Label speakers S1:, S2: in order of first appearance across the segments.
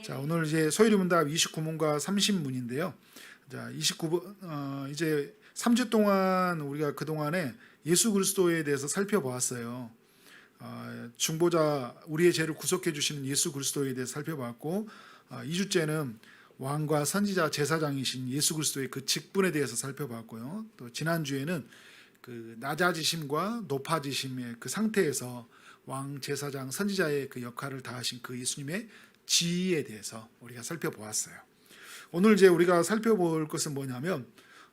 S1: 자, 오늘 이제 소율이 문답 29문과 30문인데요. 자, 29번 어, 이제 3주 동안 우리가 그 동안에 예수 그리스도에 대해서 살펴보았어요. 어, 중보자 우리의 죄를 구속해 주시는 예수 그리스도에 대해서 살펴봤고 어, 2주째는 왕과 선지자 제사장이신 예수 그리스도의 그 직분에 대해서 살펴봤고요. 또 지난 주에는 그 낮아지심과 높아지심의 그 상태에서 왕 제사장 선지자의 그 역할을 다하신 그 예수님의 지위에 대해서 우리가 살펴보았어요. 오늘 이제 우리가 살펴볼 것은 뭐냐면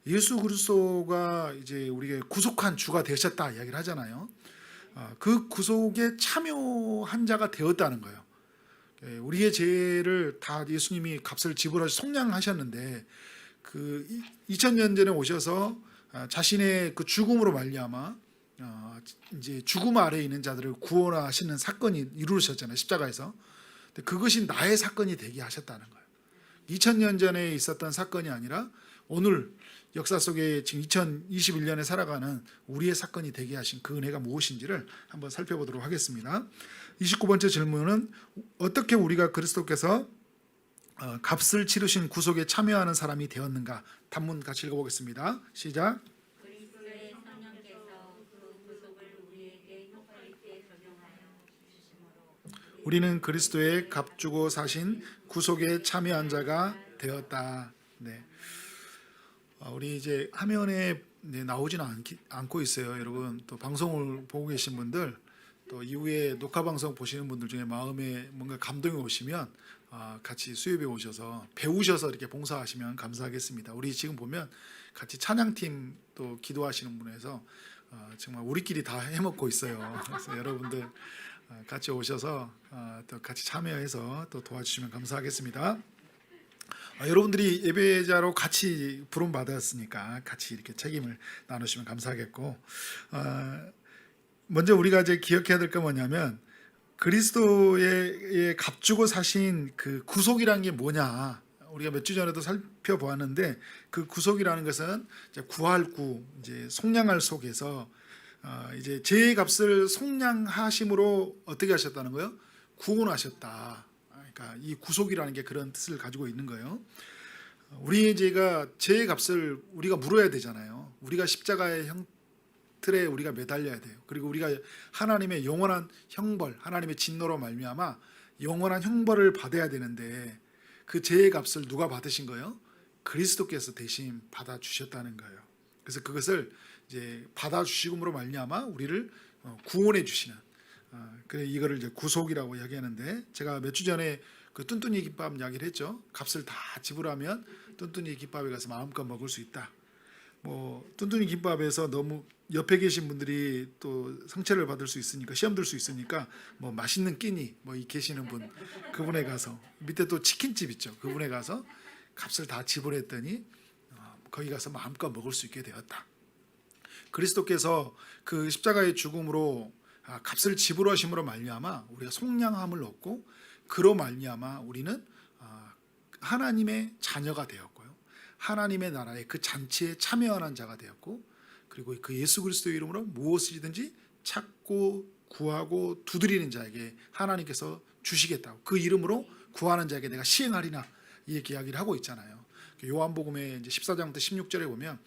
S1: 예수 그리스도가 이제 우리가 구속한 주가 되셨다 이야기를 하잖아요. 아, 그 구속에 참여한 자가 되었다는 거예요. 예, 우리의 죄를 다 예수님이 값을 지불하셔 속량하셨는데 그 2000년 전에 오셔서 아, 자신의 그 죽음으로 말미암아 어, 이제 죽음 아래에 있는 자들을 구원하시는 사건이 이루어졌잖아요 십자가에서. 그것이 나의 사건이 되게 하셨다는 거예요. 2000년 전에 있었던 사건이 아니라 오늘 역사 속에 지금 2021년에 살아가는 우리의 사건이 되게 하신 그 은혜가 무엇인지를 한번 살펴보도록 하겠습니다. 29번째 질문은 어떻게 우리가 그리스도께서 어, 값을 치르신 구속에 참여하는 사람이 되었는가? 단문 같이 읽어보겠습니다. 시작.
S2: 그리스도의 성령께서 그 구속을 우리에게 효과 있게 적용하여 주심으로
S1: 우리는 그리스도의 값주고 사신 구속에 참여한 자가 되었다. 네. 어, 우리 이제 화면에 네, 나오지는 않고 있어요, 여러분. 또 방송을 보고 계신 분들, 또 이후에 녹화 방송 보시는 분들 중에 마음에 뭔가 감동이 오시면 아, 같이 수협에 오셔서 배우셔서 이렇게 봉사하시면 감사하겠습니다. 우리 지금 보면 같이 찬양팀 또 기도하시는 분에서 어, 정말 우리끼리 다 해먹고 있어요. 그래서 여러분들 어, 같이 오셔서 어, 또 같이 참여해서 또 도와주시면 감사하겠습니다. 아, 여러분들이 예배자로 같이 부름 받았으니까 같이 이렇게 책임을 나누시면 감사하겠고 어, 먼저 우리가 이제 기억해야 될건 뭐냐면 그리스도의 값주고 사신 그 구속이라는 게 뭐냐 우리가 몇 주 전에도 살펴보았는데 그 구속이라는 것은 이제 구할 구 이제 속량할 속에서 어, 이제 죄의 값을 속량하심으로 어떻게 하셨다는 거예요? 구원하셨다. 그러니까 이 구속이라는 게 그런 뜻을 가지고 있는 거예요. 우리의 죄가 죄의 값을 우리가 물어야 되잖아요. 우리가 십자가의 형 틀에 우리가 매달려야 돼요. 그리고 우리가 하나님의 영원한 형벌, 하나님의 진노로 말미암아 영원한 형벌을 받아야 되는데 그 죄의 값을 누가 받으신 거예요? 그리스도께서 대신 받아 주셨다는 거예요. 그래서 그것을 이제 받아 주시금으로 말미암아 우리를 어, 구원해 주시는 어, 그래 이거를 이제 구속이라고 이야기하는데 제가 몇 주 전에 그 뚠뚠이 김밥 이야기를 했죠. 값을 다 지불하면 뚠뚠이 김밥에 가서 마음껏 먹을 수 있다. 뭐 뚠뚠이 김밥에서 너무 옆에 계신 분들이 또 상처를 받을 수 있으니까 시험 들 수 있으니까 뭐 맛있는 끼니 뭐 이 계시는 분 그분에 가서 밑에 또 치킨집 있죠. 그분에 가서 값을 다 지불했더니 어, 거기 가서 마음껏 먹을 수 있게 되었다. 그리스도께서 그 십자가의 죽음으로 아, 값을 지불하심으로 말미암아 우리가 속량함을 얻고 그로 말미암아 우리는 아, 하나님의 자녀가 되었고요. 하나님의 나라의 그 잔치에 참여하는 자가 되었고 그리고 그 예수 그리스도의 이름으로 무엇이든지 찾고 구하고 두드리는 자에게 하나님께서 주시겠다고 그 이름으로 구하는 자에게 내가 시행하리나 이렇게 이야기를 하고 있잖아요. 요한복음의 이제 14장부터 16절에 보면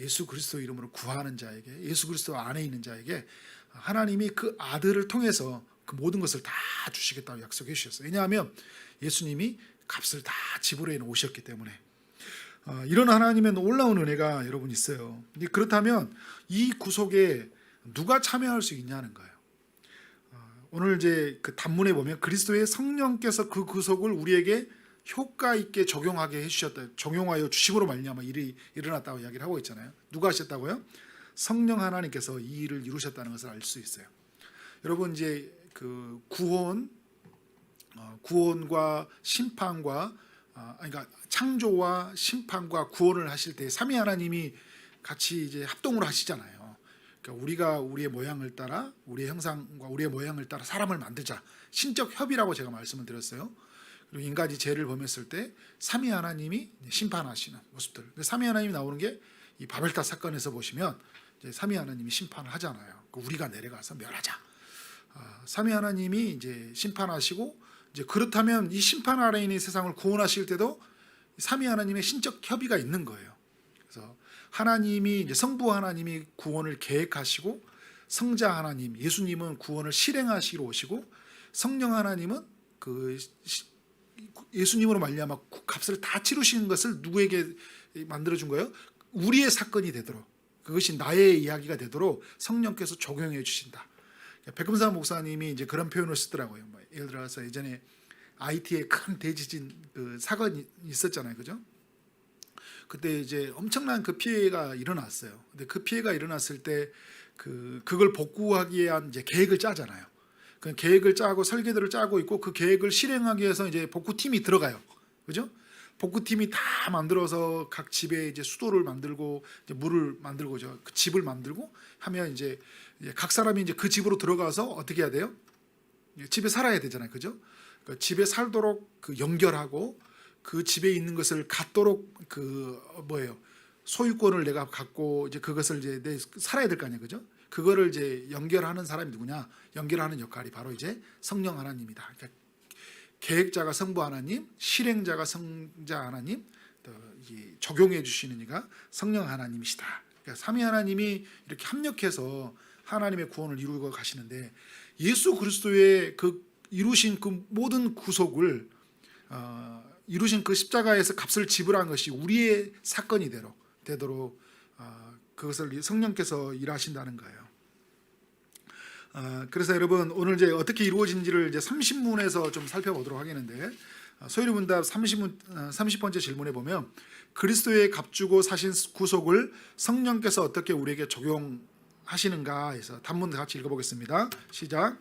S1: 예수 그리스도 이름으로 구하는 자에게 예수 그리스도 안에 있는 자에게 하나님이 그 아들을 통해서 그 모든 것을 다 주시겠다고 약속해 주셨어요. 왜냐하면 예수님이 값을 다 지불해 놓으셨기 때문에 어, 이런 하나님의 놀라운 은혜가 여러분 있어요. 그렇다면 이 구속에 누가 참여할 수 있냐는 거예요. 어, 오늘 이제 그 단문에 보면 그리스도의 성령께서 그 구속을 우리에게 효과 있게 적용하게 해주셨다. 적용하여 주심으로 말미암아 일이 일어났다고 이야기를 하고 있잖아요. 누가 하셨다고요? 성령 하나님께서 이 일을 이루셨다는 것을 알 수 있어요. 여러분 이제 그 구원, 어, 구원과 심판과 아, 그러니까 창조와 심판과 구원을 하실 때 삼위 하나님이 같이 이제 합동으로 하시잖아요. 그러니까 우리가 우리의 모양을 따라 우리의 형상과 우리의 모양을 따라 사람을 만들자. 신적 협의라고 제가 말씀을 드렸어요. 그리고 인간이 죄를 범했을 때 삼위 하나님이 심판하시는 모습들. 삼위 하나님이 나오는 게 이 바벨탑 사건에서 보시면 이제 삼위 하나님이 심판을 하잖아요. 그 우리가 내려가서 멸하자. 아, 삼위 하나님이 이제 심판하시고 이제 그렇다면 이 심판 아래 있는 세상을 구원하실 때도 삼위 하나님의 신적 협의가 있는 거예요. 그래서 하나님이 이제 성부 하나님이 구원을 계획하시고 성자 하나님 예수님은 구원을 실행하시러 오시고 성령 하나님은 그 시- 예수님으로 말미암아 값을 다 치르시는 것을 누구에게 만들어 준 거예요? 우리의 사건이 되도록 그것이 나의 이야기가 되도록 성령께서 적용해 주신다. 백금사 목사님이 이제 그런 표현을 쓰더라고요. 뭐 예를 들어서 예전에 IT에 큰 대지진 그 사건이 있었잖아요, 그죠? 그때 이제 엄청난 그 피해가 일어났어요. 근데 그 피해가 일어났을 때 그 그걸 복구하기 위한 이제 계획을 짜잖아요. 그 계획을 짜고 설계도를 짜고 있고 그 계획을 실행하기 위해서 이제 복구팀이 들어가요. 그죠? 복구팀이 다 만들어서 각 집에 이제 수도를 만들고 이제 물을 만들고죠. 그 집을 만들고 하면 이제 각 사람이 이제 그 집으로 들어가서 어떻게 해야 돼요? 집에 살아야 되잖아요. 그죠? 그 집에 살도록 그 연결하고 그 집에 있는 것을 갖도록 그 어, 뭐예요? 소유권을 내가 갖고 이제 그것을 이제 내 살아야 될 거 아니에요. 그죠? 그거를 이제 연결하는 사람이 누구냐? 연결하는 역할이 바로 이제 성령 하나님이다. 그러니까 계획자가 성부 하나님, 실행자가 성자 하나님, 적용해 주시는 이가 성령 하나님이시다. 그러니까 삼위 하나님이 이렇게 합력해서 하나님의 구원을 이루고 가시는데 예수 그리스도의 그 이루신 그 모든 구속을 어, 이루신 그 십자가에서 값을 지불한 것이 우리의 사건이 되도록 어, 그것을 성령께서 일하신다는 거예요. 어, 그래서 여러분 오늘 이제 어떻게 이루어진지를 이제 30문에서 좀 살펴보도록 하겠는데 어, 소유리 문답 30문 어, 30번째 질문에 보면 그리스도의 값주고 사신 구속을 성령께서 어떻게 우리에게 적용하시는가 해서 단문 같이 읽어보겠습니다. 시작.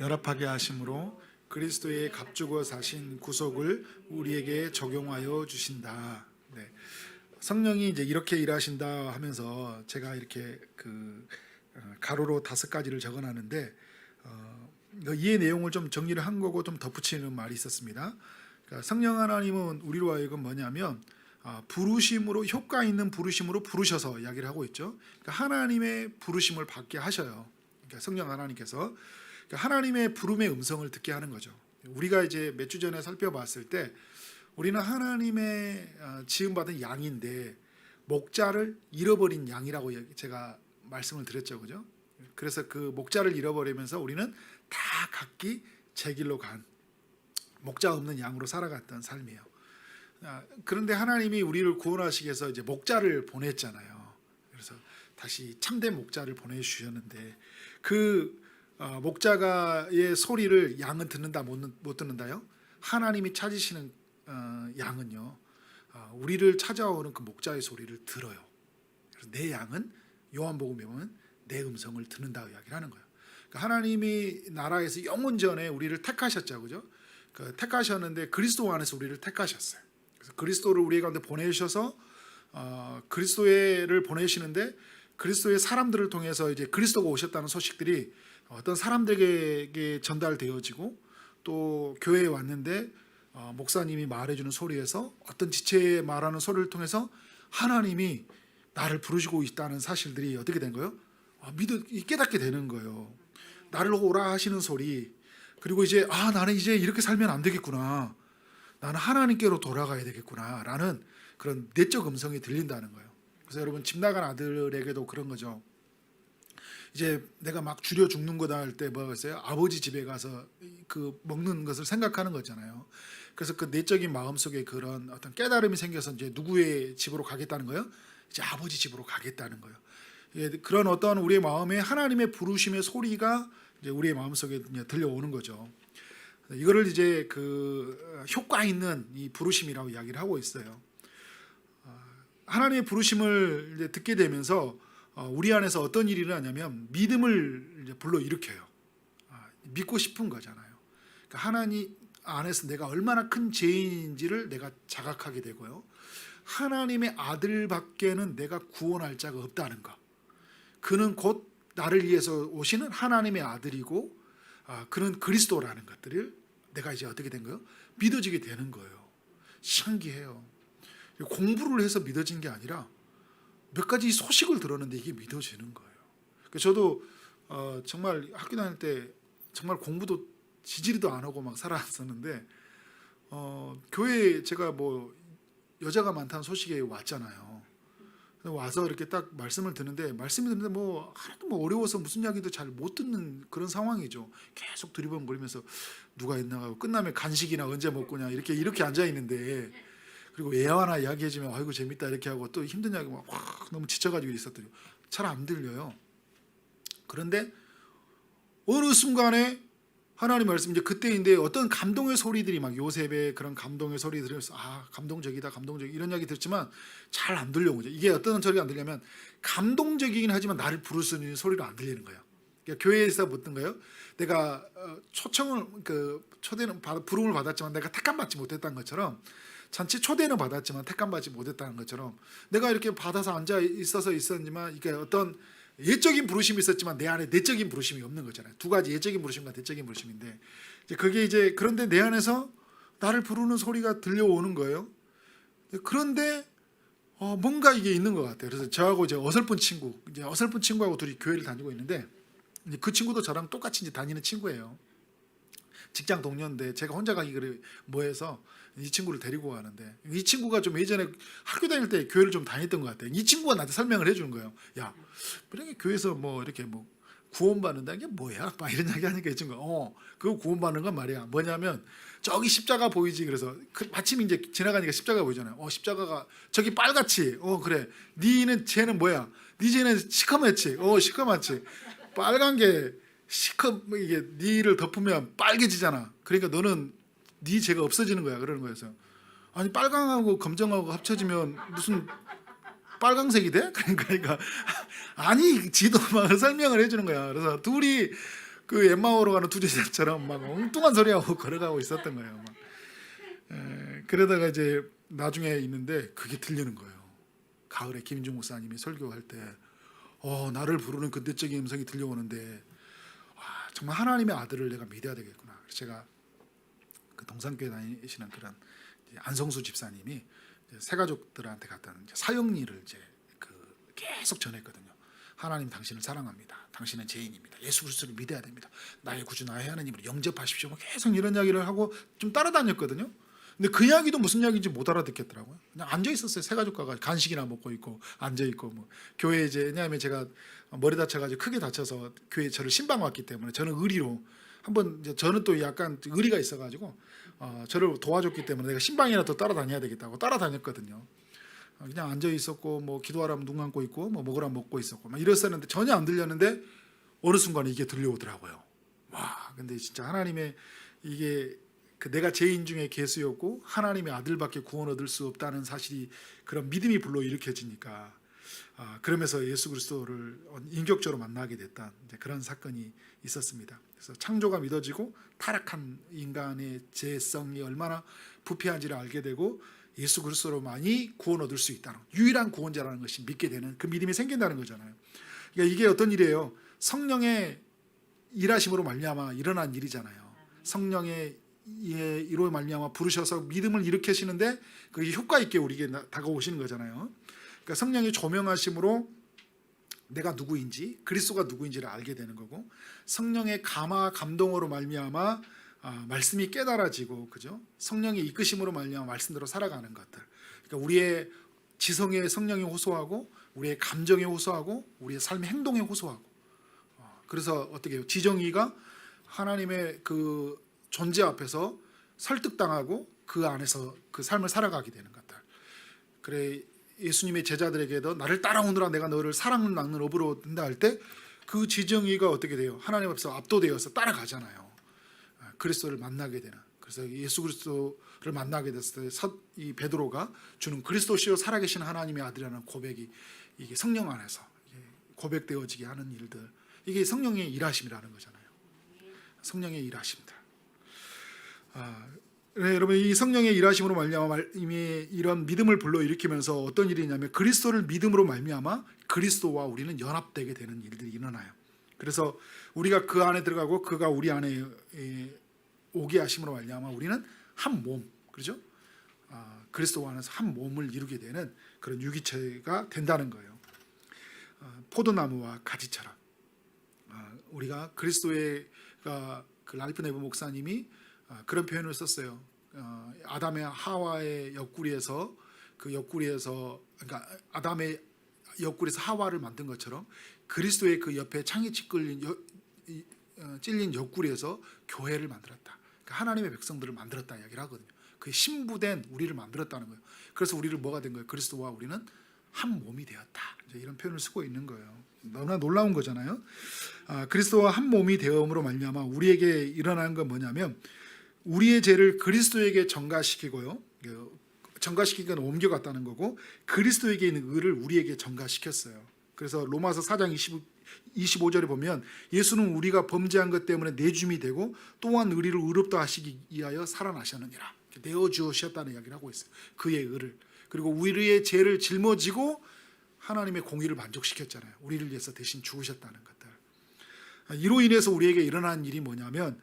S1: 연합하게 하심으로 그리스도의 값주고 사신 구속을 우리에게 적용하여 주신다. 네. 성령이 이제 이렇게 일하신다 하면서 제가 이렇게 그 어, 가로로 다섯 가지를 적어놨는데 어, 이 내용을 좀 정리를 한 거고 좀 덧붙이는 말이 있었습니다. 그러니까 성령 하나님은 우리로 하여금 뭐냐면 아, 부르심으로 효과 있는 부르심으로 부르셔서 이야기를 하고 있죠. 그러니까 하나님의 부르심을 받게 하셔요. 그러니까 성령 하나님께서 하나님의 부름의 음성을 듣게 하는 거죠. 우리가 이제 몇 주 전에 살펴봤을 때 우리는 하나님의 어, 지음받은 양인데 목자를 잃어버린 양이라고 제가 말씀을 드렸죠, 그죠? 그래서 그 목자를 잃어버리면서 우리는 다 각기 제 길로 간 목자 없는 양으로 살아갔던 삶이에요. 아, 그런데 하나님이 우리를 구원하시기 위해서 이제 목자를 보냈잖아요. 그래서 다시 참된 목자를 보내주셨는데 그 어, 목자가의 소리를 양은 듣는다 못, 못 듣는다요? 하나님이 찾으시는 어, 양은요, 어, 우리를 찾아오는 그 목자의 소리를 들어요. 그래서 내 양은 요한복음에 보면 내 음성을 듣는다 이야기를 하는 거예요. 그러니까 하나님이 나라에서 영원 전에 우리를 택하셨죠, 그죠? 그 택하셨는데 그리스도 안에서 우리를 택하셨어요. 그래서 그리스도를 우리 가운데 보내셔서 어, 그리스도를 보내시는데 그리스도의 사람들을 통해서 이제 그리스도가 오셨다는 소식들이 어떤 사람들에게 전달되어지고 또 교회에 왔는데 어, 목사님이 말해주는 소리에서 어떤 지체에 말하는 소리를 통해서 하나님이 나를 부르시고 있다는 사실들이 어떻게 된 거예요? 아, 믿어 깨닫게 되는 거예요. 나를 오라 하시는 소리 그리고 이제 아 나는 이제 이렇게 살면 안 되겠구나. 나는 하나님께로 돌아가야 되겠구나라는 그런 내적 음성이 들린다는 거예요. 그래서 여러분 집 나간 아들에게도 그런 거죠. 이제 내가 막 줄여 죽는 거다 할 때 뭐가 있어요? 아버지 집에 가서 그 먹는 것을 생각하는 거잖아요. 그래서 그 내적인 마음 속에 그런 어떤 깨달음이 생겨서 이제 누구의 집으로 가겠다는 거예요? 이제 아버지 집으로 가겠다는 거예요. 예, 그런 어떤 우리의 마음에 하나님의 부르심의 소리가 이제 우리의 마음 속에 들려오는 거죠. 이거를 이제 그 효과 있는 이 부르심이라고 이야기를 하고 있어요. 어, 하나님의 부르심을 이제 듣게 되면서 어, 우리 안에서 어떤 일이 일어나냐면 믿음을 불러 일으켜요. 아, 믿고 싶은 거잖아요. 그러니까 하나님 안에서 내가 얼마나 큰 죄인인지를 내가 자각하게 되고요. 하나님의 아들밖에는 내가 구원할 자가 없다는 것. 그는 곧 나를 위해서 오시는 하나님의 아들이고 아, 그는 그리스도라는 것들을 내가 이제 어떻게 된 거예요? 믿어지게 되는 거예요. 신기해요. 공부를 해서 믿어진 게 아니라 몇 가지 소식을 들었는데 이게 믿어지는 거예요. 그러니까 저도 어, 정말 학교 다닐 때 정말 공부도 지지리도 안 하고 막 살았었는데 어, 교회에 제가 뭐 여자가 많다는 소식에 왔잖아요. 와서 이렇게 딱 말씀을 듣는데 말씀을 듣는데 뭐 하나도 뭐 어려워서 무슨 이야기도 잘 못 듣는 그런 상황이죠. 계속 두리번거리면서 누가 있나 하고 끝나면 간식이나 언제 먹고냐 이렇게 이렇게 앉아 있는데 그리고 애하나 이야기해주면 아이고 재밌다 이렇게 하고 또 힘든 이야기 막 확 너무 지쳐가지고 있었더니 잘 안 들려요. 그런데 어느 순간에 하나님 말씀 이제 그때인데 어떤 감동의 소리들이 막 요셉의 그런 감동의 소리 들으면서 아 감동적이다 감동적 이런 이야기 듣지만 잘 안 들려오죠. 이게 어떤 소리가 안 들려면 감동적이긴 하지만 나를 부를 수 있는 소리로 안 들리는 거예요. 그러니까 교회에서 거예요? 내가 어, 초청을 그 초대는 받- 부름을 받았지만 내가 택함 받지 못했다는 것처럼 잔치 초대는 받았지만 택함 받지 못했다는 것처럼 내가 이렇게 받아서 앉아 있어서 있었지만 이게 어떤 예적인 부르심이 있었지만 내 안에 내적인 부르심이 없는 거잖아요. 두 가지 예적인 부르심과 내적인 부르심인데 이제 그게 이제 그런데 내 안에서 나를 부르는 소리가 들려오는 거예요. 그런데 어, 뭔가 이게 있는 것 같아요. 그래서 저하고 이제 어설픈 친구, 이제 어설픈 친구하고 둘이 교회를 다니고 있는데 그 친구도 저랑 똑같이 이제 다니는 친구예요. 직장 동료인데 제가 혼자 가기를 뭐해서 이 친구를 데리고 가는데 이 친구가 좀 예전에 학교 다닐 때 교회를 좀 다녔던 것 같아요. 이 친구가 나한테 설명을 해주는 거예요. 야, 이렇게 교회에서 뭐 이렇게 뭐 구원 받는다는 게 뭐야? 막 이런 이야기 하니까 이 친구가 어, 그거 구원 받는 건 말이야. 뭐냐면 저기 십자가 보이지? 그래서 그 마침 이제 지나가니까 십자가 보이잖아요. 어, 십자가가 저기 빨갛지? 어, 그래. 니는 쟤는 뭐야? 니 쟤는 시커멓지? 어, 시커멓지? 빨간 게 시커 이게 니를 덮으면 빨개지잖아. 그러니까 너는 니 죄가 없어지는 거야. 그러는 거여서 아니 빨강하고 검정하고 합쳐지면 무슨 빨강색이 돼? 그러니까 그러니까 아니 지도 막 설명을 해주는 거야. 그래서 둘이 그 엠마오로 가는 두 제자처럼 막 엉뚱한 소리하고 걸어가고 있었던 거예요. 막. 에, 그러다가 이제 나중에 있는데 그게 들리는 거예요. 가을에 김인중 목사님이 설교할 때 어, 나를 부르는 그 내적인 음성이 들려오는데 와, 정말 하나님의 아들을 내가 믿어야 되겠구나. 그래서 제가 그 동산교회 다니시는 그런 안성수 집사님이 새가족들한테 이제 사형리를 이제 그 계속 전했거든요. 하나님 당신을 사랑합니다. 당신은 죄인입니다. 예수 그리스도를 믿어야 됩니다. 나의 구주 나의 하나님을 영접하십시오. 뭐 계속 이런 이야기를 하고 좀 따라다녔거든요. 근데 그 이야기도 무슨 이야기인지 못 알아듣겠더라고요. 그냥 앉아 있었어요. 새 가족과 간식이나 먹고 있고 앉아 있고 뭐 교회 이제 왜냐하면 제가 머리 다쳐가지고 크게 다쳐서 교회 에 저를 신방 왔기 때문에 저는 의리로 한번 저는 또 약간 의리가 있어가지고 어, 저를 도와줬기 때문에 내가 신방이라도 따라다녀야 되겠다고 따라다녔거든요. 어, 그냥 앉아 있었고 뭐 기도하라면 눈 감고 있고 뭐 먹으라면 먹고 있었고 막 이랬었는데 전혀 안 들렸는데 어느 순간에 이게 들려오더라고요. 와, 근데 진짜 하나님의 이게 그 내가 죄인 중에 개수였고 하나님의 아들밖에 구원 얻을 수 없다는 사실이 그런 믿음이 불러 일으켜지니까 아, 그러면서 예수 그리스도를 인격적으로 만나게 됐다 그런 사건이 있었습니다. 그래서 창조가 믿어지고 타락한 인간의 죄성이 얼마나 부패한지를 알게 되고 예수 그리스도로만이 구원 얻을 수 있다는 유일한 구원자라는 것이 믿게 되는 그 믿음이 생긴다는 거잖아요. 그러니까 이게 어떤 일이에요? 성령의 일하심으로 말미암아 일어난 일이잖아요. 성령의 예, 이로 말미암아 부르셔서 믿음을 일으키시는데 그게 효과 있게 우리에게 나- 다가오시는 거잖아요. 그러니까 성령의 조명하심으로 내가 누구인지 그리스도가 누구인지를 알게 되는 거고 성령의 감화 감동으로 말미암아 아, 말씀이 깨달아지고 그죠? 성령의 이끄심으로 말미암아 말씀대로 살아가는 것들. 그러니까 우리의 지성의 성령에 호소하고 우리의 감정에 호소하고 우리의 삶의 행동에 호소하고 어, 그래서 어떻게 해요? 지정이가 하나님의 그 존재 앞에서 설득당하고 그 안에서 그 삶을 살아가게 되는 것들. 그래 예수님의 제자들에게도 나를 따라오느라 내가 너를 사랑을 낳는 업으로 든다 할 때 그 지정이가 어떻게 돼요? 하나님 앞에서 압도되어서 따라가잖아요. 아, 그리스도를 만나게 되는. 그래서 예수 그리스도를 만나게 됐을 때 이 베드로가 주는 그리스도시요 살아계신 하나님의 아들이라는 고백이 이게 성령 안에서 고백되어지게 하는 일들. 이게 성령의 일하심이라는 거잖아요. 성령의 일하심들. 아, 네, 여러분 이 성령의 일하심으로 말미암아 말- 이미 이런 믿음을 불러 일으키면서 어떤 일이 있냐면 그리스도를 믿음으로 말미암아 그리스도와 우리는 연합되게 되는 일들이 일어나요. 그래서 우리가 그 안에 들어가고 그가 우리 안에 에, 오게 하심으로 말미암아 우리는 한 몸, 그렇죠? 아, 그리스도 안에서 한 몸을 이루게 되는 그런 유기체가 된다는 거예요. 어, 포도나무와 가지처럼 어, 우리가 그리스도의가 그 랄프 네브 목사님이 어, 그런 표현을 썼어요. 어, 아담의 하와의 옆구리에서 그 옆구리에서 그러니까 아담의 옆구리에서 하와를 만든 것처럼 그리스도의 그 옆에 창이 이, 어, 찔린 옆구리에서 교회를 만들었다. 그러니까 하나님의 백성들을 만들었다 이야기를 하거든요. 그 신부된 우리를 만들었다는 거예요. 그래서 우리를 뭐가 된 거예요? 그리스도와 우리는 한 몸이 되었다. 이런 표현을 쓰고 있는 거예요. 너무나 놀라운 거잖아요. 아, 그리스도와 한 몸이 되음으로 말미암아 우리에게 일어나는 건 뭐냐면 우리의 죄를 그리스도에게 전가시키고요. 그 전가시키기는 옮겨갔다는 거고 그리스도에게 있는 의를 우리에게 전가시켰어요. 그래서 로마서 4장 20, 25절에 보면 예수는 우리가 범죄한 것 때문에 내줌이 되고 또한 의리를 의롭다 하시기 위하여 살아나셨느니라. 내어 주셨다는 이야기를 하고 있어요. 그의 의를 그리고 우리의 죄를 짊어지고 하나님의 공의를 만족시켰잖아요. 우리를 위해서 대신 죽으셨다는 것들. 아, 이로 인해서 우리에게 일어난 일이 뭐냐면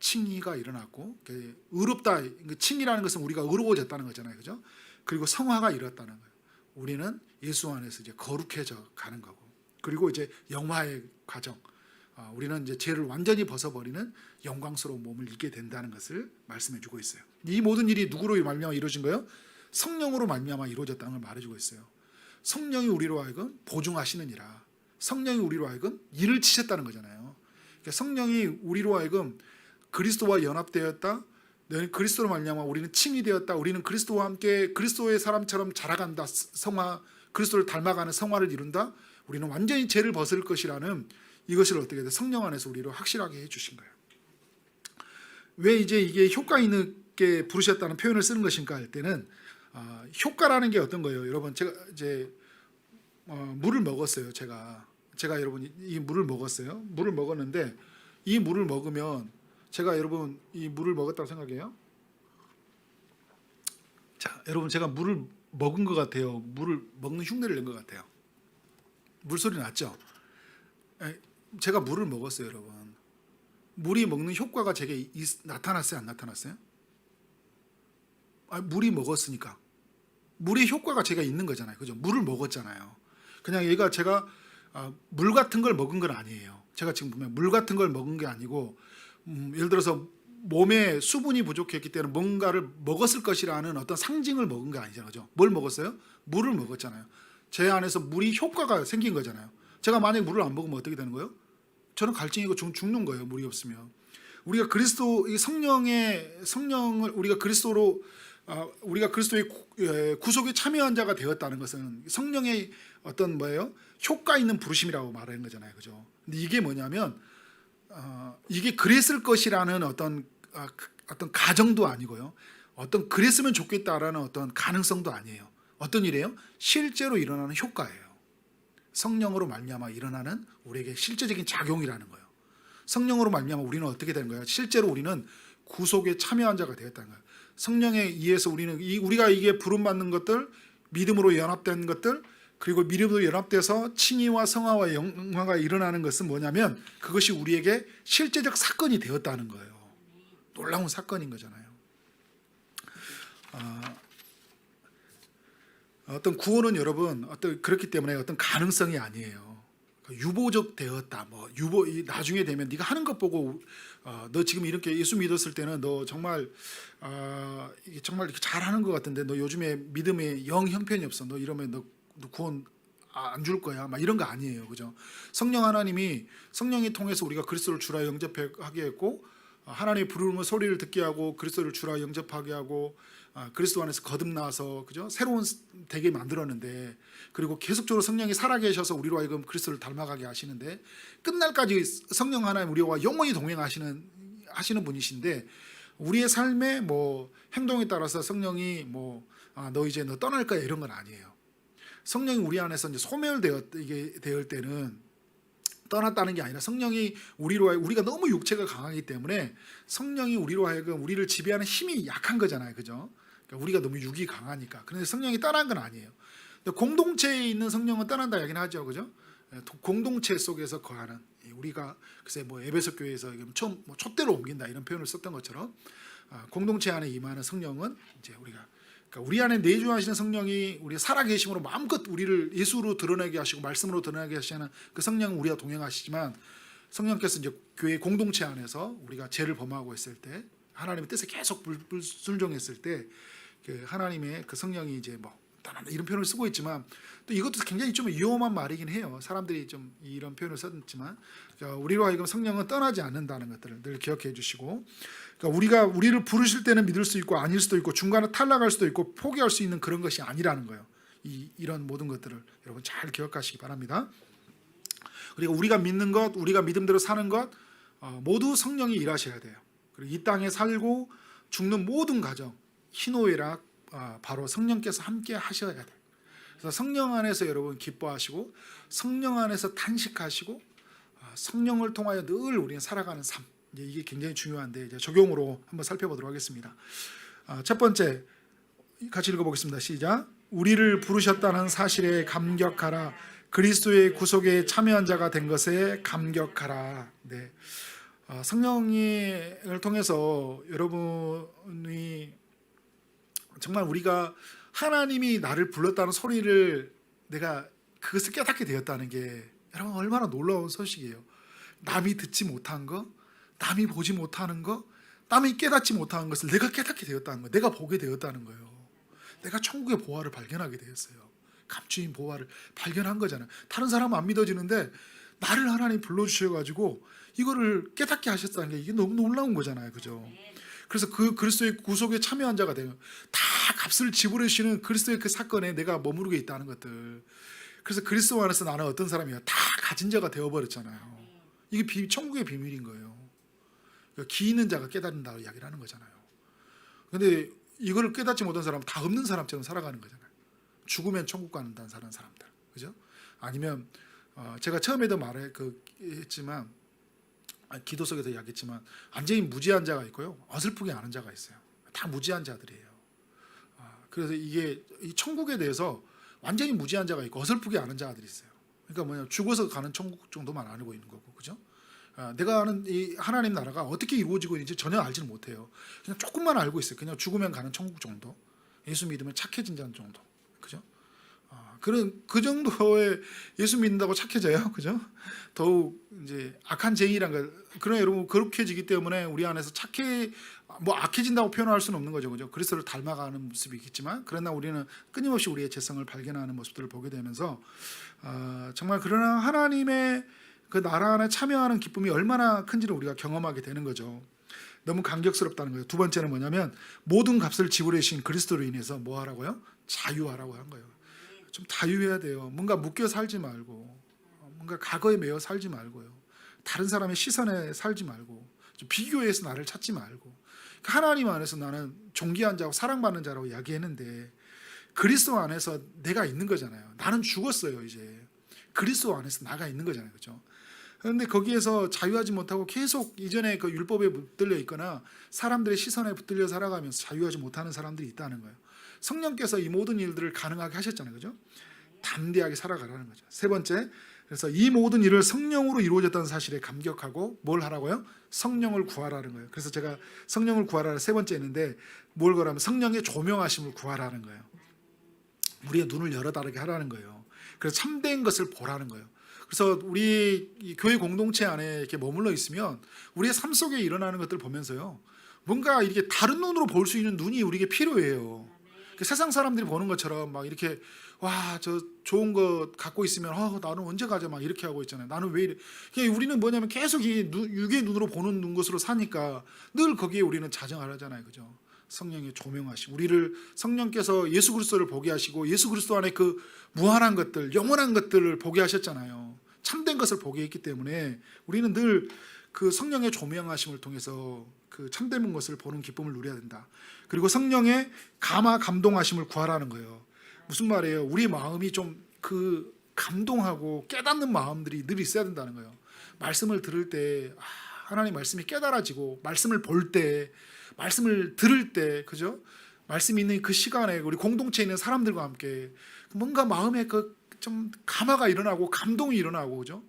S1: 칭의가 일어났고 그 의롭다 그 칭의라는 것은 우리가 의로워졌다는 거잖아요. 그죠? 그리고 성화가 일었다는 거예요. 우리는 예수 안에서 이제 거룩해져 가는 거고. 그리고 이제 영화의 과정. 아, 우리는 이제 죄를 완전히 벗어버리는 영광스러운 몸을 입게 된다는 것을 말씀해 주고 있어요. 이 모든 일이 누구로 말미암아 이루어진 거예요? 성령으로 말미암아 이루어졌다는 걸 말해 주고 있어요. 성령이 우리로 하여금 보증하시느니라. 성령이 우리로 하여금 일을 치셨다는 거잖아요. 그러니까 성령이 우리로 하여금 그리스도와 연합되었다. 네, 그리스도로 말미암아 우리는 칭이 되었다. 우리는 그리스도와 함께 그리스도의 사람처럼 자라간다. 성화 그리스도를 닮아가는 성화를 이룬다. 우리는 완전히 죄를 벗을 것이라는 이것을 어떻게 돼 성령 안에서 우리로 확실하게 해주신 거예요. 왜 이제 이게 효과 있게 부르셨다는 표현을 쓰는 것인가 할 때는 아, 효과라는 게 어떤 거예요, 여러분? 제가 이제 어, 물을 먹었어요. 제가 제가 여러분 이- 이 물을 먹었어요. 물을 먹었는데 이 물을 먹으면 제가 여러분 이 물을 먹었다고 생각해요. 자, 여러분 제가 물을 먹은 것 같아요. 물을 먹는 흉내를 낸 것 같아요. 물소리 났죠? 에, 제가 물을 먹었어요, 여러분. 물이 먹는 효과가 제게 있- 나타났어요, 안 나타났어요? 아, 물이 먹었으니까. 물의 효과가 제가 있는 거잖아요. 그죠? 물을 먹었잖아요. 그냥 얘가 제가 아, 물 같은 걸 먹은 건 아니에요. 제가 지금 보면 물 같은 걸 먹은 게 아니고 음, 예를 들어서 몸에 수분이 부족했기 때문에 뭔가를 먹었을 것이라는 어떤 상징을 먹은 게 아니잖아요. 뭘 먹었어요? 물을 먹었잖아요. 제 안에서 물이 효과가 생긴 거잖아요. 제가 만약에 물을 안 먹으면 어떻게 되는 거예요? 저는 갈증이고 죽- 죽는 거예요. 물이 없으면. 우리가 그리스도 이 성령의 성령을 우리가 그리스도로 아, 우리가 그리스도의 구- 예, 구속에 참여한 자가 되었다는 것은 성령의 어떤 뭐예요? 효과 있는 부르심이라고 말하는 거잖아요. 그죠? 근데 이게 뭐냐면 어, 이게 그랬을 것이라는 어떤 아, 그- 어떤 가정도 아니고요. 어떤 그랬으면 좋겠다라는 어떤 가능성도 아니에요. 어떤 일이에요? 실제로 일어나는 효과예요. 성령으로 말미암아 일어나는 우리에게 실제적인 작용이라는 거예요. 성령으로 말미암아 우리는 어떻게 되는 거예요? 실제로 우리는 구속에 참여한 자가 되었다는 거예요. 성령에 의해서 우리는 이 우리가 이게 부름 받는 것들, 믿음으로 연합된 것들, 그리고 믿음으로 연합돼서 칭의와 성화와 영화가 일어나는 것은 뭐냐면 그것이 우리에게 실제적 사건이 되었다는 거예요. 놀라운 사건인 거잖아요. 아, 어떤 구원은 여러분 어떤 그렇기 때문에 어떤 가능성이 아니에요. 그 유보적 되었다. 뭐 유보 이 나중에 되면 네가 하는 것 보고 어, 너 지금 이렇게 예수 믿었을 때는 너 정말 아, 이게 정말 이렇게 잘하는 것 같은데 너 요즘에 믿음에 영 형편이 없어. 너 이러면 너, 너 구원 안 줄 거야. 막 이런 거 아니에요. 그죠? 성령 하나님이 성령이 통해서 우리가 그리스도를 주라 영접하게 했고 어, 하나님의 부르는 소리를 듣게 하고 그리스도를 주라 영접하게 하고 아, 그리스도 안에서 거듭나서 그죠 새로운 되게 만들었는데 그리고 계속적으로 성령이 살아계셔서 우리로 하여금 그리스도를 닮아가게 하시는데 끝날까지 성령 하나님 우리와 영원히 동행하시는 하시는 분이신데 우리의 삶의 뭐 행동에 따라서 성령이 뭐너 아, 너 이제 너 떠날 거야 이런 건 아니에요. 성령이 우리 안에서 이제 소멸되었 이게 되을 때는 떠났다는 게 아니라 성령이 우리로 하여 우리가 너무 육체가 강하기 때문에 성령이 우리로 하여금 우리를 지배하는 힘이 약한 거잖아요, 그죠? 그러니까 우리가 너무 육이 강하니까. 그런데 성령이 떠난 건 아니에요. 공동체에 있는 성령은 떠난다 이야기는 하죠, 그죠? 예, 도- 공동체 속에서 거하는 이 우리가 글쎄 뭐 에베소 교회에서 처음 뭐 촛대로 옮긴다 이런 표현을 썼던 것처럼 아, 공동체 안에 임하는 성령은 이제 우리가 그러니까 우리 안에 내주하시는 성령이 우리 살아 계심으로 마음껏 우리를 예수로 드러내게 하시고 말씀으로 드러내게 하시는 그 성령은 우리와 동행하시지만 성령께서 이제 교회 공동체 안에서 우리가 죄를 범하고 있을 때 하나님의 뜻에 계속 불- 불순종했을 때 그 하나님의 그 성령이 이제 뭐 이런 표현을 쓰고 있지만 또 이것도 굉장히 좀 위험한 말이긴 해요. 사람들이 좀 이런 표현을 썼지만 그러니까 우리로 하여금 성령은 떠나지 않는다는 것들을 늘 기억해 주시고 그러니까 우리가 우리를 부르실 때는 믿을 수 있고 아닐 수도 있고 중간에 탈락할 수도 있고 포기할 수 있는 그런 것이 아니라는 거예요. 이 이런 모든 것들을 여러분 잘 기억하시기 바랍니다. 그리고 우리가 믿는 것, 우리가 믿음대로 사는 것 어, 모두 성령이 일하셔야 돼요. 그리고 이 땅에 살고 죽는 모든 가정 희노애락 아, 바로 성령께서 함께 하셔야 돼요. 그래서 성령 안에서 여러분 기뻐하시고 성령 안에서 탄식하시고 아, 성령을 통하여 늘 우리는 살아가는 삶 이제 이게 굉장히 중요한데 이제 적용으로 한번 살펴보도록 하겠습니다. 아, 첫 번째 같이 읽어보겠습니다. 시작. 우리를 부르셨다는 사실에 감격하라. 그리스도의 구속에 참여한 자가 된 것에 감격하라. 네. 어, 성령을 통해서 여러분이 정말 우리가 하나님이 나를 불렀다는 소리를 내가 그것을 깨닫게 되었다는 게 여러분 얼마나 놀라운 소식이에요. 남이 듣지 못한 거, 남이 보지 못하는 거, 남이 깨닫지 못하는 것을 내가 깨닫게 되었다는 거, 내가 보게 되었다는 거예요. 내가 천국의 보화를 발견하게 되었어요. 감추인 보화를 발견한 거잖아요. 다른 사람은 안 믿어지는데 나를 하나님 불러주셔가지고 이거를 깨닫게 하셨다는 게 이게 너무 놀라운 거잖아요. 그죠? 그래서 그 그리스도의 구속에 참여한 자가 되면 다 값을 지불하시는 그리스도의 그 사건에 내가 머무르게 있다는 것들. 그래서 그리스도 안에서 나는 어떤 사람이야? 다 가진 자가 되어버렸잖아요. 이게 비, 천국의 비밀인 거예요. 그러니까 기 있는 자가 깨닫는다고 이야기를 하는 거잖아요. 근데 이거를 깨닫지 못한 사람은 다 없는 사람처럼 살아가는 거잖아요. 죽으면 천국 가는다는 사는 사람들, 그죠? 아니면 어, 제가 처음에도 말해 그 했지만 아, 기도 속에서 이야기했지만 완전히 무지한 자가 있고요, 어설프게 아는 자가 있어요. 다 무지한 자들이에요. 아, 그래서 이게 이 천국에 대해서 완전히 무지한 자가 있고 어설프게 아는 자들이 있어요. 그러니까 뭐냐 죽어서 가는 천국 정도만 알고 있는 거고, 그죠? 아, 내가 아는 이 하나님 나라가 어떻게 이루어지고 있는지 전혀 알지는 못해요. 그냥 조금만 알고 있어요. 그냥 죽으면 가는 천국 정도, 예수 믿으면 착해진 자 정도, 그죠? 아, 그런 그 정도의 예수 믿는다고 착해져요, 그죠? 더욱 이제 악한 죄인이란 거 그런 여러분 그렇게지기 때문에 우리 안에서 착해 뭐 악해진다고 표현할 수는 없는 거죠, 그죠? 그리스도를 닮아가는 모습이 있겠지만 그러나 우리는 끊임없이 우리의 죄성을 발견하는 모습들을 보게 되면서 아, 정말 그러나 하나님의 그 나라 안에 참여하는 기쁨이 얼마나 큰지를 우리가 경험하게 되는 거죠. 너무 감격스럽다는 거예요. 두 번째는 뭐냐면 모든 값을 지불해 주신 그리스도로 인해서 뭐 하라고요? 자유하라고 한 거예요. 좀 자유해야 돼요. 뭔가 묶여 살지 말고 어, 뭔가 과거에 매여 살지 말고요. 다른 사람의 시선에 살지 말고 좀 비교해서 나를 찾지 말고 그 하나님 안에서 나는 존귀한 자고 사랑받는 자라고 이야기했는데 그리스도 안에서 내가 있는 거잖아요. 나는 죽었어요 이제 그리스도 안에서 나가 있는 거잖아요, 그렇죠? 그런데 거기에서 자유하지 못하고 계속 이전에 그 율법에 붙들려 있거나 사람들의 시선에 붙들려 살아가면서 자유하지 못하는 사람들이 있다는 거예요. 성령께서 이 모든 일들을 가능하게 하셨잖아요, 그죠? 담대하게 살아가라는 거죠. 세 번째, 그래서 이 모든 일을 성령으로 이루어졌다는 사실에 감격하고 뭘 하라고요? 성령을 구하라는 거예요. 그래서 제가 성령을 구하라는 세 번째 했는데 뭘 거라면 성령의 조명하심을 구하라는 거예요. 우리의 눈을 열어 다르게 하라는 거예요. 그래서 참된 것을 보라는 거예요. 그래서 우리 이 교회 공동체 안에 이렇게 머물러 있으면 우리의 삶 속에 일어나는 것들을 보면서요. 뭔가 이렇게 다른 눈으로 볼 수 있는 눈이 우리에게 필요해요. 그 세상 사람들이 보는 것처럼 막 이렇게 와 저 좋은 거 갖고 있으면 아 나는 언제 가자 막 이렇게 하고 있잖아요. 나는 왜 이래? 우리는 뭐냐면 계속 이 눈- 육의 눈으로 보는 눈 것으로 사니까 늘 거기에 우리는 자정하잖아요, 그죠? 성령의 조명하시 우리를 성령께서 예수 그리스도를 보게 하시고 예수 그리스도 안에 그 무한한 것들, 영원한 것들을 보게 하셨잖아요. 참된 것을 보게 했기 때문에 우리는 늘 그 성령의 조명하심을 통해서 그 참된 것을 보는 기쁨을 누려야 된다. 그리고 성령의 감화 감동하심을 구하라는 거예요. 무슨 말이에요? 우리 마음이 좀 그 감동하고 깨닫는 마음들이 늘 있어야 된다는 거예요. 말씀을 들을 때 아, 하나님 말씀이 깨달아지고 말씀을 볼때 말씀을 들을 때 그죠? 말씀이 있는 그 시간에 우리 공동체에 있는 사람들과 함께 뭔가 마음에 그 좀 감화가 일어나고 감동이 일어나고 그죠?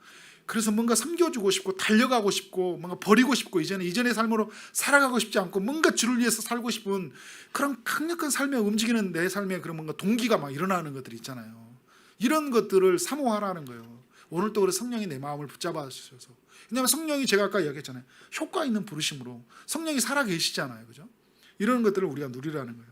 S1: 그래서 뭔가 섬겨주고 싶고 달려가고 싶고 뭔가 버리고 싶고 이제는 이전의 삶으로 살아가고 싶지 않고 뭔가 주를 위해서 살고 싶은 그런 강력한 삶에 움직이는 내 삶에 그런 뭔가 동기가 막 일어나는 것들이 있잖아요. 이런 것들을 사모하라는 거예요. 오늘 또 우리 성령이 내 마음을 붙잡아 주셔서 왜냐하면 성령이 제가 아까 이야기했잖아요. 효과 있는 부르심으로 성령이 살아 계시잖아요, 그죠? 이런 것들을 우리가 누리라는 거예요.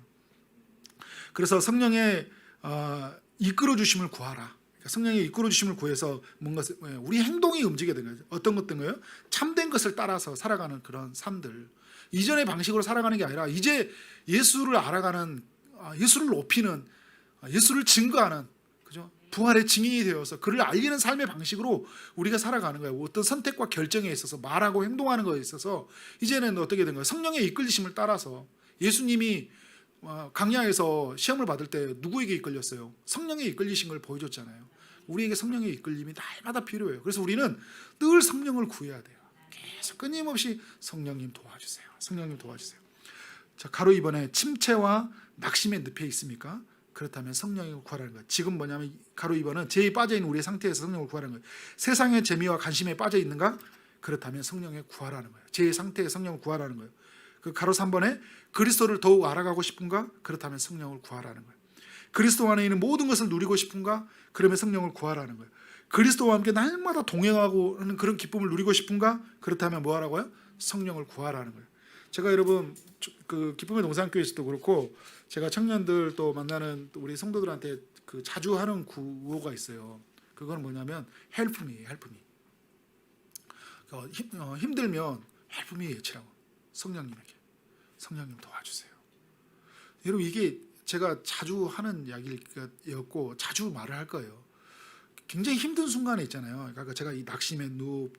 S1: 그래서 성령의 어, 이끌어 주심을 구하라. 그러니까 성령의 이끌어 주심을 구해서 뭔가 예, 우리 행동이 움직여야 되는 거죠. 어떤 거예요? 참된 것을 따라서 살아가는 그런 삶들. 이전의 방식으로 살아가는 게 아니라 이제 예수를 알아가는 아, 예수를 높이는 아, 예수를 증거하는? 부활의 증인이 되어서 그를 알리는 삶의 방식으로 우리가 살아가는 거예요. 어떤 선택과 결정에 있어서 말하고 행동하는 거에 있어서 이제는 어떻게 된 거예요? 성령의 이끌리심을 따라서 예수님이 어, 강야에서 시험을 받을 때 누구에게 이끌렸어요? 성령의 이끌리신 걸 보여줬잖아요. 우리에게 성령의 이끌림이 날마다 필요해요. 그래서 우리는 늘 성령을 구해야 돼요. 계속 끊임없이 성령님 도와주세요. 성령님 도와주세요. 자, 가로 2번에 침체와 낙심의 늪에 있습니까? 그렇다면 성령을 구하라는 거예요. 지금 뭐냐면 가로 2번은 죄에 빠져 있는 우리의 상태에서 성령을 구하라는 거예요. 세상의 재미와 관심에 빠져 있는가? 그렇다면 성령에 구하라는 거예요. 죄의 상태에 성령을 구하라는 거예요. 그 가로 3번에 그리스도를 더욱 알아가고 싶은가? 그렇다면 성령을 구하라는 거예요. 그리스도 안에 있는 모든 것을 누리고 싶은가? 그러면 성령을 구하라는 거예요. 그리스도와 함께 날마다 동행하고 하는 그런 기쁨을 누리고 싶은가? 그렇다면 뭐 하라고요? 성령을 구하라는 거예요. 제가 여러분 그 기쁨의 동산교회에서도 그렇고 제가 청년들 또 만나는 또 우리 성도들한테 그 자주 하는 구호가 있어요. 그건 뭐냐면 help me. 어, 힘, 어, 힘들면 me 외치라고 성령님에게 성령님 도와주세요. 여러분 이게 제가 자주 하는 이야기였고 자주 말을 할 거예요. 굉장히 힘든 순간에 있잖아요. 그러니까 제가 이 낙심의 늪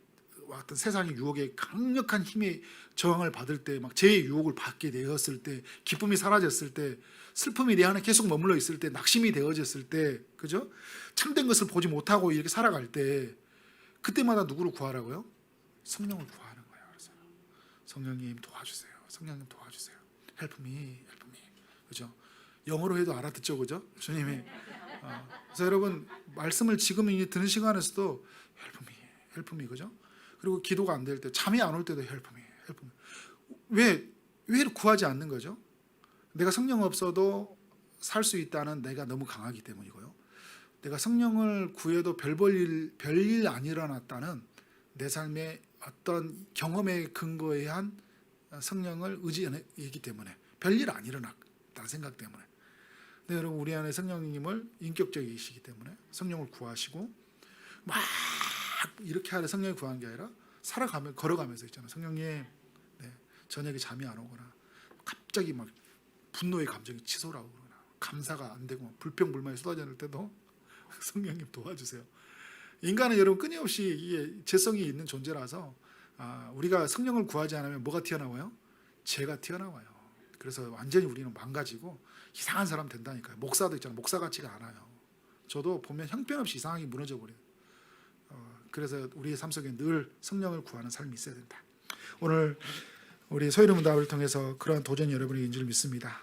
S1: 어떤 세상의 유혹에 강력한 힘의 저항을 받을 때, 막제 유혹을 받게 되었을 때, 기쁨이 사라졌을 때, 슬픔이 내 안에 계속 머물러 있을 때, 낙심이 되어졌을 때, 그죠? 참된 것을 보지 못하고 이렇게 살아갈 때, 그때마다 누구를 구하라고요? 성령을 구하는 거예요. 그래서 성령님 도와주세요. 성령님 도와주세요. Help me. 그죠? 영어로 해도 알아듣죠, 그죠? 주님이. 어. 그래서 여러분 말씀을 지금 이제 듣는 시간에서도 help me, 그죠? 그리고 기도가 안 될 때, 잠이 안 올 때도 help me. 왜, 왜 구하지 않는 거죠? 내가 성령 없어도 살 수 있다는 내가 너무 강하기 때문이고요. 내가 성령을 구해도 별볼 별일 안 일어났다는 내 삶의 어떤 경험의 근거에 한 성령을 의지하기 때문에 별일 안 일어났다는 생각 때문에. 근데 여러분 우리 안에 성령님을 인격적이시기 때문에 성령을 구하시고 막 이렇게 하려 성령을 구하는 게 아니라 살아가며 걸어가면서 있잖아요. 성령님, 네, 저녁에 잠이 안 오거나 갑자기 막 분노의 감정이 치솟아오거나 감사가 안 되고 불평불만이 쏟아질 때도 성령님 도와주세요. 인간은 여러분 끊임없이 이게 죄성이 있는 존재라서 아, 우리가 성령을 구하지 않으면 뭐가 튀어나와요? 죄가 튀어나와요. 그래서 완전히 우리는 망가지고 이상한 사람 된다니까요. 목사도 있잖아요. 목사 같지가 않아요. 저도 보면 형편없이 이상하게 무너져 버려요. 어, 그래서 우리의 삶 속에 늘 성령을 구하는 삶이 있어야 된다. 오늘 우리 소이름 문답을 통해서 그러한 도전이 여러분에게 인줄 믿습니다.